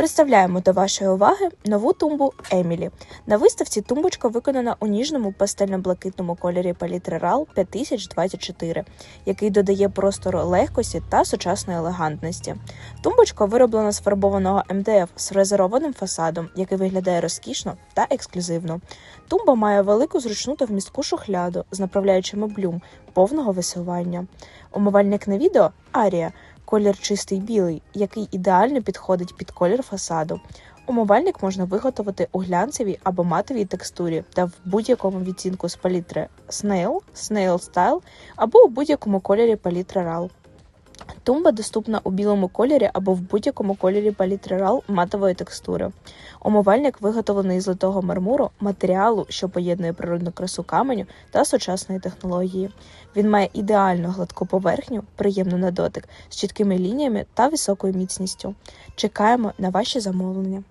Представляємо до вашої уваги нову тумбу Емілі. На виставці тумбочка виконана у ніжному пастельно-блакитному кольорі палітри RAL 5024, який додає простору легкості та сучасної елегантності. Тумбочка вироблена з фарбованого МДФ з фрезерованим фасадом, який виглядає розкішно та ексклюзивно. Тумба має велику зручну та вмістку шухляду з направляючими блюм повного висування. Умивальник на відео Арія. Колір чистий білий, який ідеально підходить під колір фасаду. Умивальник можна виготовити у глянцевій або матовій текстурі та в будь-якому відтінку з палітри Snail, Snail Style або у будь-якому кольорі палітри RAL. Тумба доступна у білому кольорі або в будь-якому кольорі палітри матової текстури. Умивальник виготовлений з золотого мармуру, матеріалу, що поєднує природну красу каменю та сучасної технології. Він має ідеально гладку поверхню, приємну на дотик, з чіткими лініями та високою міцністю. Чекаємо на ваші замовлення.